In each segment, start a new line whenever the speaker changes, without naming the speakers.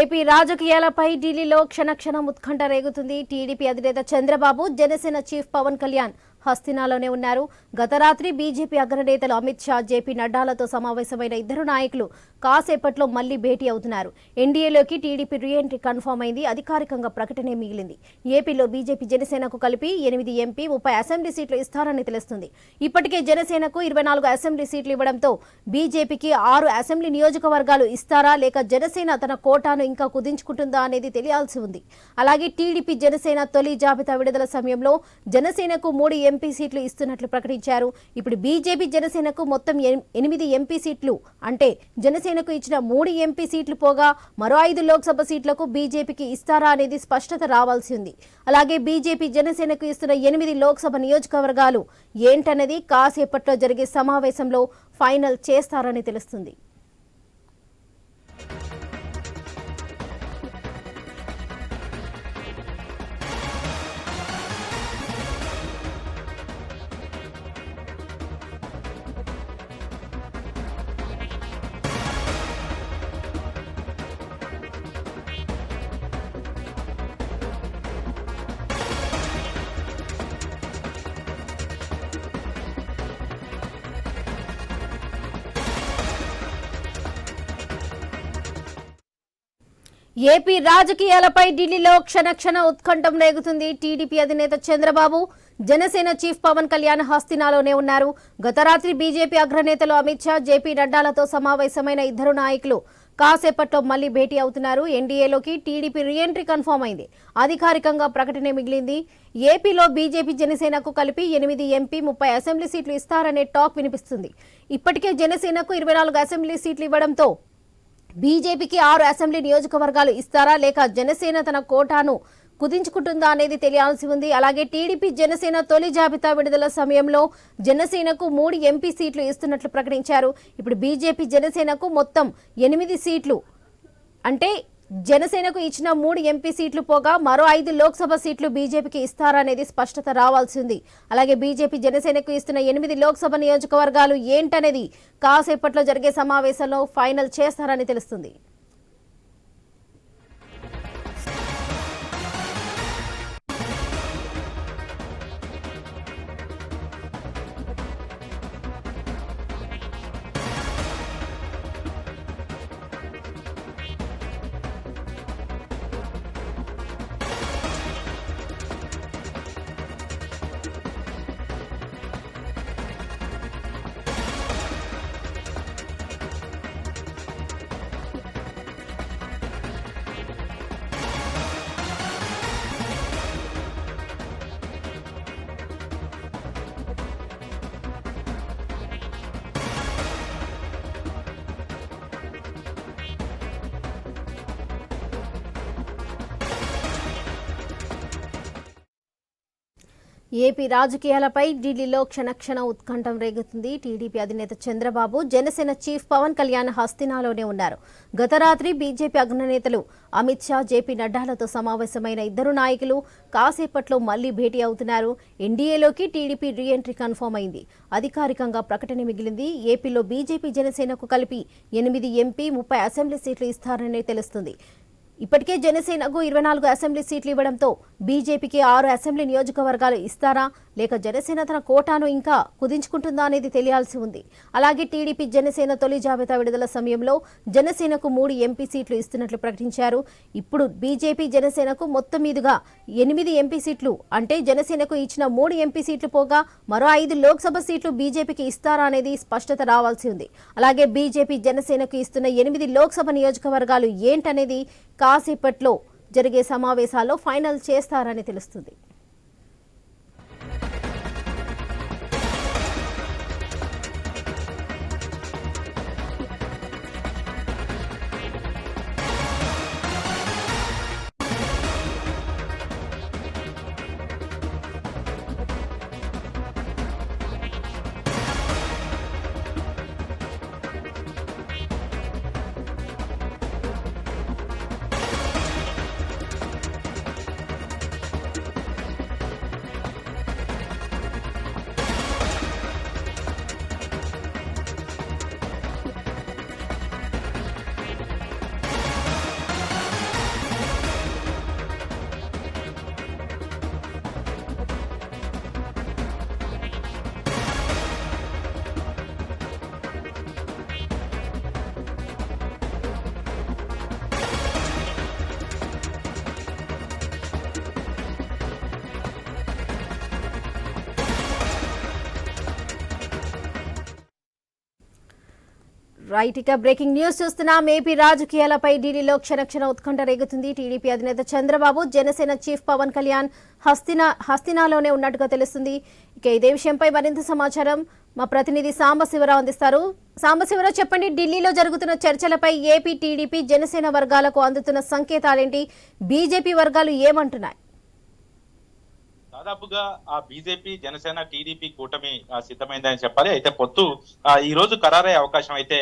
AP రాజకీయాలపై ఢిల్లీలో క్షణక్షణం ఉత్కంఠ రేగుతుంది. టీడీపీ అధినేత చంద్రబాబు జనసేన చీఫ్ పవన్ కళ్యాణ్ హస్తినాలోనే ఉన్నారు. గత రాత్రి బీజేపీ అగ్రనేతలు అమిత్ షా జేపీ నడ్డాలతో సమావేశమైన ఇద్దరు నాయకులు కాసేపట్లో మళ్ళీ భేటీ అవుతున్నారు. ఎన్డీఏలోకి టీడీపీ రీఎంట్రీ కన్ఫర్మ్ అయింది. అధికారికంగా ప్రకటనే మిగిలింది. ఏపీలో బీజేపీ జనసేనకు కలిపి ఎనిమిది ఎంపీ ముప్పై అసెంబ్లీ సీట్లు ఇస్తారని తెలుస్తుంది. ఇప్పటికే జనసేనకు ఇరవై నాలుగు అసెంబ్లీ సీట్లు ఇవ్వడంతో బీజేపీకి ఆరు అసెంబ్లీ నియోజకవర్గాలు ఇస్తారా లేక జనసేన తన కోటాను ఇంకా కుదించుకుంటుందా అనేది తెలియాల్సి ఉంది. అలాగే టీడీపీ జనసేన తొలి జాబితా విడుదల సమయంలో జనసేనకు మూడు ఎంపీ సీట్లు ఇస్తున్నట్లు ప్రకటించారు. ఇప్పుడు బీజేపీ జనసేనకు మొత్తం ఎనిమిది ఎంపీ సీట్లు. అంటే జనసేనకు ఇచ్చిన మూడు ఎంపీ సీట్లు పోగా మరో ఐదు లోక్సభ సీట్లకు బీజేపీకి ఇస్తారా అనేది స్పష్టత రావాల్సి ఉంది. అలాగే బీజేపీ జనసేనకు ఇస్తున్న ఎనిమిది లోక్సభ నియోజకవర్గాలు ఏంటన్నది కాసేపట్లో జరిగే సమావేశంలో ఫైనల్ చేస్తారని తెలుస్తుంది. ఏపీ రాజకీయాలపై ఢిల్లీలో క్షణక్షణ ఉత్కంఠం రేగుతుంది. టీడీపీ అధినేత చంద్రబాబు జనసేన చీఫ్ పవన్ కళ్యాణ్ హస్తినాలోనే ఉన్నారు. గత రాత్రి బీజేపీ అగ్రనేతలు అమిత్ షా జేపీ నడ్డాలతో సమావేశమైన ఇద్దరు నాయకులు కాసేపట్లో మళ్ళీ భేటీ అవుతున్నారు. ఎన్డీఏలోకి టీడీపీ రీఎంట్రీ కన్ఫర్మ్ అయింది. అధికారికంగా ప్రకటనే మిగిలింది. ఏపీలో బీజేపీ జనసేనకు కలిపి ఎనిమిది ఎంపీ ముప్పై అసెంబ్లీ సీట్లు ఇస్తారనే టాక్ వినిపిస్తుంది. ఇప్పటికే జనసేనకు ఇరవై నాలుగు అసెంబ్లీ సీట్లు ఇవ్వడంతో బీజేపీకి ఆరు అసెంబ్లీ నియోజకవర్గాలు ఇస్తారా? లేక జనసేన తన కోటాను కుదించుకుంటుందా అనేది తెలియాల్సి ఉంది. అలాగే టీడీపీ జనసేన తొలి జాబితా విడుదల సమయంలో జనసేనకు మూడు ఎంపీ సీట్లు ఇస్తున్నట్లు ప్రకటించారు. ఇప్పుడు బీజేపీ జనసేనకు మొత్తం ఎనిమిది సీట్లు. అంటే జనసేనకు ఇచ్చిన మూడు ఎంపీ సీట్లు పోగా మరో ఐదు లోక్సభ సీట్లు బీజేపీకి ఇస్తారనేది స్పష్టత రావాల్సింది. అలాగే బీజేపీ జనసేనకు ఇస్తున్న ఎనిమిది లోక్సభ నియోజకవర్గాలు ఏంటనేది కాసేపట్లో జరిగే సమావేశంలో ఫైనల్ చేస్తారని తెలుస్తుంది. ఏపీ రాజకీయాలపై ఢిల్లీలో క్షణక్షణ ఉత్కంఠం రేగుతుంది. టీడీపీ అధినేత చంద్రబాబు జనసేన చీఫ్ పవన్ కళ్యాణ్ హస్తినాలోనే ఉన్నారు. గత రాత్రి బీజేపీ అగ్రనేతలు అమిత్ షా జేపీ నడ్డాలతో సమావేశమైన ఇద్దరు నాయకులు కాసేపట్లో మళ్ళీ భేటీ అవుతున్నారు. ఎన్డీఏలోకి టీడీపీ రీఎంట్రీ కన్ఫర్మ్ అయింది. అధికారికంగా ప్రకటన మిగిలింది. ఏపీలో బీజేపీ జనసేనకు కలిపి ఎనిమిది ఎంపీ ముప్పై అసెంబ్లీ సీట్లు ఇస్తారని తెలుస్తుంది. ఇప్పటికే జనసేనకు ఇరవై నాలుగు అసెంబ్లీ సీట్లు ఇవ్వడంతో బీజేపీకి ఆరు అసెంబ్లీ నియోజకవర్గాలు ఇస్తారా? లేక జనసేన తన కోటాను ఇంకా కుదించుకుంటుందా అనేది తెలియాల్సి ఉంది. అలాగే టీడీపీ జనసేన తొలి జాబితా విడుదల సమయంలో జనసేనకు మూడు ఎంపీ సీట్లు ఇస్తున్నట్లు ప్రకటించారు. ఇప్పుడు బీజేపీ జనసేనకు మొత్తం మీదుగా ఎనిమిది ఎంపీ సీట్లు అంటే జనసేనకు ఇచ్చిన మూడు ఎంపీ సీట్లు పోగా మరో ఐదు లోక్సభ సీట్లు బీజేపీకి ఇస్తారా అనేది స్పష్టత రావాల్సి ఉంది. అలాగే బీజేపీ జనసేనకు ఇస్తున్న ఎనిమిది లోక్సభ నియోజకవర్గాలు ఏంటనేది కాసేపట్లో జరిగే సమావేశాల్లో ఫైనల్ చేస్తారని తెలుస్తుంది. రైట్ ఇక బ్రేకింగ్ న్యూస్ చూస్తున్నాం. ఏపీ రాజకీయాలపై ఢిల్లీలో క్షణక్షణ ఉత్కంఠ రేగుతుంది. టీడీపీ అధినేత చంద్రబాబు జనసేన చీఫ్ పవన్ కళ్యాణ్ హస్తినా హస్తినాలోనే ఉన్నట్టుగా తెలుస్తుంది. ఇక ఇదే విషయంపై మరింత సమాచారం మా ప్రతినిధి సాంబశివరావు అందిస్తారు. సాంబశివరావు చెప్పండి ఢిల్లీలో జరుగుతున్న చర్చలపై ఏపీ టీడీపీ జనసేన వర్గాలకు అందుతున్న సంకేతాలేంటి? బీజేపీ వర్గాలు ఏమంటున్నాయి?
దాదాపుగా ఆ బీజేపీ జనసేన టీడీపీ కూటమి సిద్ధమైందని చెప్పాలి. అయితే పొత్తు ఈ రోజు ఖరారయ్యే అవకాశం అయితే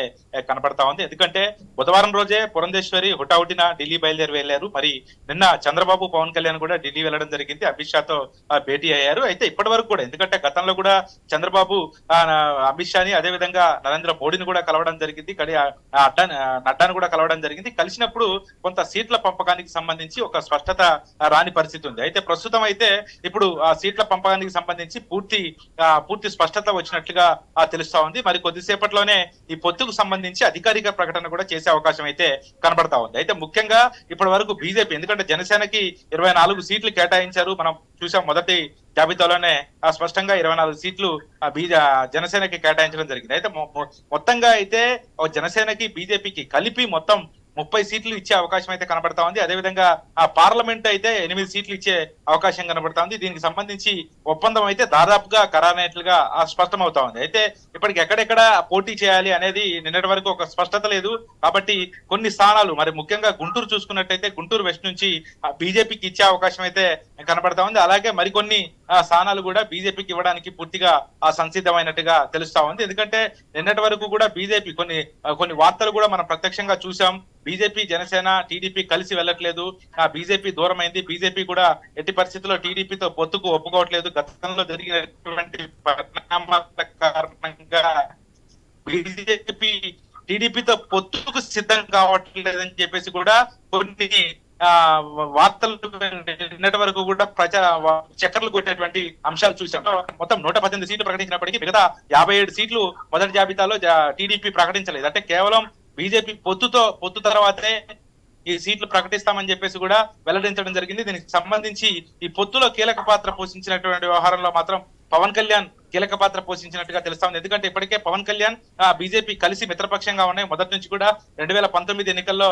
కనపడతా ఉంది. ఎందుకంటే బుధవారం రోజే పురంధేశ్వరి హుటాహుటిన ఢిల్లీ బయలుదేరి వెళ్ళారు మరి నిన్న చంద్రబాబు పవన్ కళ్యాణ్ కూడా ఢిల్లీ వెళ్ళడం జరిగింది. అమిత్ షాతో భేటీ అయ్యారు. అయితే ఇప్పటి వరకు కూడా ఎందుకంటే గతంలో కూడా చంద్రబాబు అమిత్ షాని అదే విధంగా నరేంద్ర మోడీని కూడా కలవడం జరిగింది. కడి అడ్డా నడ్డాను కూడా కలవడం జరిగింది. కలిసినప్పుడు కొంత సీట్ల పంపకానికి సంబంధించి ఒక స్పష్టత రాని పరిస్థితి ఉంది. అయితే ప్రస్తుతం అయితే ఇప్పుడు ఆ సీట్ల పంపకానికి సంబంధించి పూర్తి పూర్తి స్పష్టత వచ్చినట్లుగా తెలుస్తా ఉంది. మరి కొద్దిసేపట్లోనే ఈ పొత్తుకు సంబంధించి అధికారిక ప్రకటన కూడా చేసే అవకాశం అయితే కనబడతా ఉంది. అయితే ముఖ్యంగా ఇప్పటి వరకు బీజేపీ ఎందుకంటే జనసేనకి ఇరవై నాలుగు సీట్లు కేటాయించారు. మనం చూసాం మొదటి జాబితాలోనే ఆ, స్పష్టంగా ఇరవై నాలుగు సీట్లు బీజ జనసేనకి కేటాయించడం జరిగింది. అయితే మొత్తంగా అయితే జనసేనకి బీజేపీకి కలిపి మొత్తం ముప్పై సీట్లు ఇచ్చే అవకాశం అయితే కనబడతా ఉంది. అదేవిధంగా ఆ పార్లమెంట్ అయితే ఎనిమిది సీట్లు ఇచ్చే అవకాశం కనబడతా ఉంది. దీనికి సంబంధించి ఒప్పందం అయితే దాదాపుగా ఖరారైనట్లుగా స్పష్టం స్పష్టమవుతా ఉంది. అయితే ఇప్పటికి ఎక్కడెక్కడ పోటీ చేయాలి అనేది నిన్నటి వరకు ఒక స్పష్టత లేదు. కాబట్టి కొన్ని స్థానాలు మరి ముఖ్యంగా గుంటూరు చూసుకున్నట్టయితే గుంటూరు వెస్ట్ నుంచి బీజేపీకి ఇచ్చే అవకాశం అయితే కనబడతా ఉంది. అలాగే మరికొన్ని స్థానాలు కూడా బీజేపీకి ఇవ్వడానికి పూర్తిగా ఆ సంసిద్ధమైనట్టుగా తెలుస్తా ఉంది. ఎందుకంటే నిన్నటి వరకు కూడా బీజేపీ కొన్ని కొన్ని వార్తలు కూడా మనం ప్రత్యక్షంగా చూసాం బీజేపీ జనసేన టీడీపీ కలిసి వెళ్ళట్లేదు. ఆ బీజేపీ దూరమైంది. బీజేపీ కూడా ఎట్టి పరిస్థితుల్లో టీడీపీతో పొత్తుకు ఒప్పుకోవట్లేదు. గతంలో జరిగినటువంటి పరిణామాల కారణంగా బీజేపీ టీడీపీతో పొత్తుకు సిద్ధం కావట్లేదని చెప్పేసి కూడా కొన్ని వార్తలు నిన్నటి వరకు కూడా ప్రజా చక్కర్లు కొట్టినటువంటి అంశాలు చూసాం. మొత్తం నూట పద్దెనిమిది సీట్లు ప్రకటించినప్పటికీ మిగతా యాభై ఏడు సీట్లు మొదటి జాబితాలో టీడీపీ ప్రకటించలేదు. అంటే కేవలం బీజేపీ పొత్తుతో పొత్తు తర్వాతే ఈ సీట్లు ప్రకటిస్తామని చెప్పేసి కూడా వెల్లడించడం జరిగింది. దీనికి సంబంధించి ఈ పొత్తులో కీలక పాత్ర పోషించినటువంటి వ్యవహారంలో మాత్రం పవన్ కళ్యాణ్ కీలక పాత్ర పోషించినట్టుగా తెలుస్తా ఉంది. ఎందుకంటే ఇప్పటికే పవన్ కళ్యాణ్ బీజేపీ కలిసి మిత్రపక్షంగా ఉన్నాయి. మొదటి నుంచి కూడా రెండు వేల పంతొమ్మిది ఎన్నికల్లో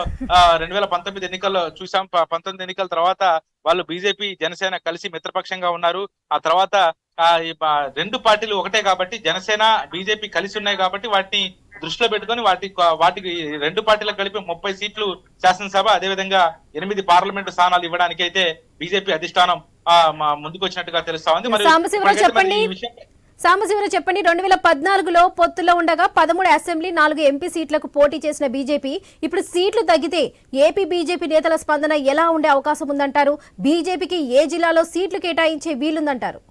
రెండు వేల పంతొమ్మిది ఎన్నికల్లో చూసాం. పంతొమ్మిది ఎన్నికల తర్వాత వాళ్ళు బీజేపీ జనసేన కలిసి మిత్రపక్షంగా ఉన్నారు. ఆ తర్వాత రెండు పార్టీలు ఒకటే కాబట్టి జనసేన బీజేపీ కలిసి ఉన్నాయి కాబట్టి వాటిని దృష్టిలో పెట్టుకొని వాటి వాటికి రెండు పార్టీలకు కలిపి ముప్పై సీట్లు శాసనసభ అదేవిధంగా ఎనిమిది పార్లమెంటు స్థానాలు ఇవ్వడానికి అయితే బీజేపీ అధిష్టానం ముందుకు వచ్చినట్టుగా తెలుస్తా ఉంది. మరి
చెప్పండి.
ఈ
సాంబశివరావు చెప్పండి రెండు వేల పద్నాలుగులో పొత్తులో ఉండగా పదమూడు అసెంబ్లీ నాలుగు ఎంపీ సీట్లకు పోటీ చేసిన బీజేపీ. ఇప్పుడు సీట్లు తగ్గితే ఏపీ బీజేపీ నేతల స్పందన ఎలా ఉండే అవకాశం ఉందంటారు? బీజేపీకి ఏ జిల్లాలో సీట్లు కేటాయించే వీలుందంటారు?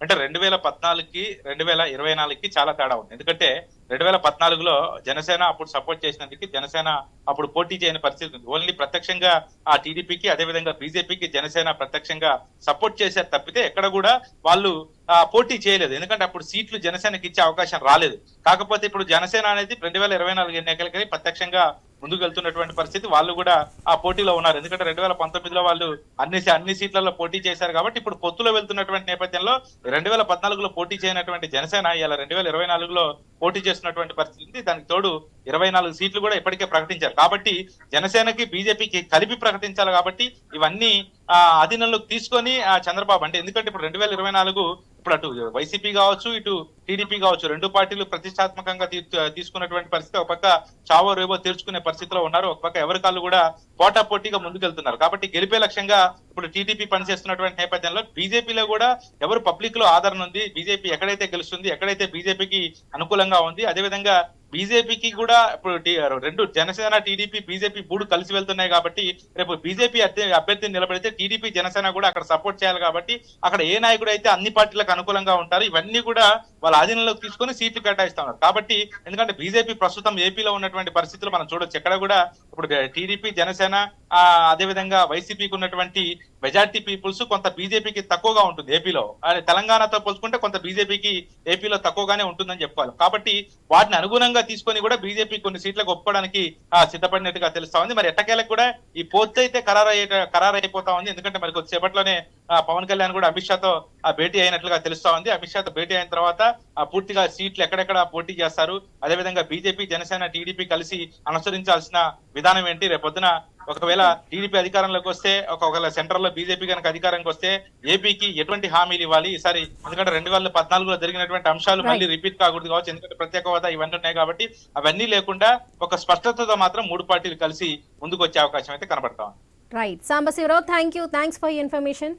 అంటే రెండు వేల పద్నాలుగుకి రెండు వేల ఇరవై నాలుగుకి చాలా తేడా ఉంది. ఎందుకంటే రెండు వేల పద్నాలుగులో జనసేన అప్పుడు సపోర్ట్ చేసినందుకు జనసేన అప్పుడు పోటీ చేయని పరిస్థితి ఉంది. ఓన్లీ ప్రత్యక్షంగా ఆ టీడీపీకి అదేవిధంగా బీజేపీకి జనసేన ప్రత్యక్షంగా సపోర్ట్ చేశారు తప్పితే ఎక్కడ కూడా వాళ్ళు ఆ, పోటీ చేయలేదు. ఎందుకంటే అప్పుడు సీట్లు జనసేనకి ఇచ్చే అవకాశం రాలేదు. కాకపోతే ఇప్పుడు జనసేన అనేది రెండు వేల ఇరవై నాలుగు ఎన్నికలకి ప్రత్యక్షంగా ముందుకు వెళ్తున్నటువంటి పరిస్థితి. వాళ్ళు కూడా ఆ పోటీలో ఉన్నారు. ఎందుకంటే రెండు వేల పంతొమ్మిదిలో వాళ్ళు అన్ని అన్ని సీట్లలో పోటీ చేశారు కాబట్టి ఇప్పుడు పొత్తులో వెళ్తున్నటువంటి నేపథ్యంలో రెండు వేల పద్నాలుగులో పోటీ చేయనటువంటి జనసేన ఇలా రెండు వేల ఇరవై నాలుగులో పోటీ చేస్తున్నటువంటి పరిస్థితి ఉంది. దానికి తోడు ఇరవై నాలుగు సీట్లు కూడా ఇప్పటికే ప్రకటించారు. కాబట్టి జనసేనకి బీజేపీకి కలిపి ప్రకటించాలి కాబట్టి ఇవన్నీ అధీనంలోకి తీసుకొని ఆ చంద్రబాబు అంటే ఎందుకంటే ఇప్పుడు రెండు వేల ఇరవై నాలుగు ఇప్పుడు అటు వైసీపీ కావచ్చు ఇటు టీడీపీ కావచ్చు రెండు పార్టీలు ప్రతిష్టాత్మకంగా తీసుకున్నటువంటి పరిస్థితి ఒక పక్క చావో రేవో తీర్చుకునే పరిస్థితిలో ఉన్నారు ఒక పక్క ఎవరి కాళ్ళు కూడా పోటా పోటీగా ముందుకెళ్తున్నారు. కాబట్టి గెలిపే లక్ష్యంగా ఇప్పుడు టీడీపీ పనిచేస్తున్నటువంటి నేపథ్యంలో బీజేపీలో కూడా ఎవరు పబ్లిక్లో ఆదరణ ఉంది బీజేపీ ఎక్కడైతే గెలుస్తుంది ఎక్కడైతే బీజేపీకి అనుకూలంగా ఉంది అదేవిధంగా బీజేపీకి కూడా ఇప్పుడు రెండు జనసేన టీడీపీ బీజేపీ మూడు కలిసి వెళ్తున్నాయి కాబట్టి రేపు బీజేపీ అభ్యర్థిని నిలబడితే టీడీపీ జనసేన కూడా అక్కడ సపోర్ట్ చేయాలి కాబట్టి అక్కడ ఏ నాయకుడు అయితే అన్ని పార్టీలకు అనుకూలంగా ఉంటారు ఇవన్నీ కూడా వాళ్ళ ఆధీనంలోకి తీసుకొని సీట్లు కేటాయిస్తా ఉన్నారు కాబట్టి ఎందుకంటే బీజేపీ ప్రస్తుతం ఏపీలో ఉన్నటువంటి పరిస్థితులు మనం చూడొచ్చు. ఎక్కడ కూడా ఇప్పుడు టీడీపీ జనసేన ఆ అదే విధంగా వైసీపీకి ఉన్నటువంటి మెజార్టీ పీపుల్స్ కొంత బీజేపీకి తక్కువగా ఉంటుంది ఏపీలో. తెలంగాణతో పోల్చుకుంటే కొంత బీజేపీకి ఏపీలో తక్కువగానే ఉంటుందని చెప్పాలి. కాబట్టి వాటిని అనుగుణంగా తీసుకొని కూడా బీజేపీ కొన్ని సీట్లకు ఒప్పుకోవడానికి సిద్ధపడినట్టుగా తెలుస్తా ఉంది. మరి ఎట్టకేలకు కూడా ఈ పొత్తు అయితే ఖరారయ్యే ఖరారైపోతా అయిపోతా ఉంది. ఎందుకంటే మరి కొద్దిసేపట్లోనే పవన్ కళ్యాణ్ కూడా అమిత్ షాతో ఆ భేటీ అయినట్లుగా తెలుస్తా ఉంది. అమిత్ షాతో భేటీ అయిన తర్వాత పూర్తిగా సీట్లు ఎక్కడెక్కడ పోటీ చేస్తారు? అదేవిధంగా బీజేపీ జనసేన టీడీపీ కలిసి అనుసరించాల్సిన విధానం ఏంటి? రేపొద్దున ఒకవేళ టీడీపీ అధికారంలోకి వస్తే ఒకవేళ సెంట్రల్లో బీజేపీ కనుక అధికారంకి వస్తే ఏపీకి ఎటువంటి హామీలు ఇవ్వాలి? ఈసారి ఎందుకంటే రెండు వేల పద్నాలుగులో జరిగినటువంటి అంశాలు మళ్ళీ రిపీట్ కాకూడదు కావచ్చు ఎందుకంటే ప్రత్యేక హోదా ఇవన్నీ ఉన్నాయి కాబట్టి అవన్నీ లేకుండా ఒక స్పష్టతతో మాత్రం మూడు పార్టీలు కలిసి ముందుకు వచ్చే అవకాశం అయితే కనబడతా ఉంది.
Right Sambasivarao thank you thanks for information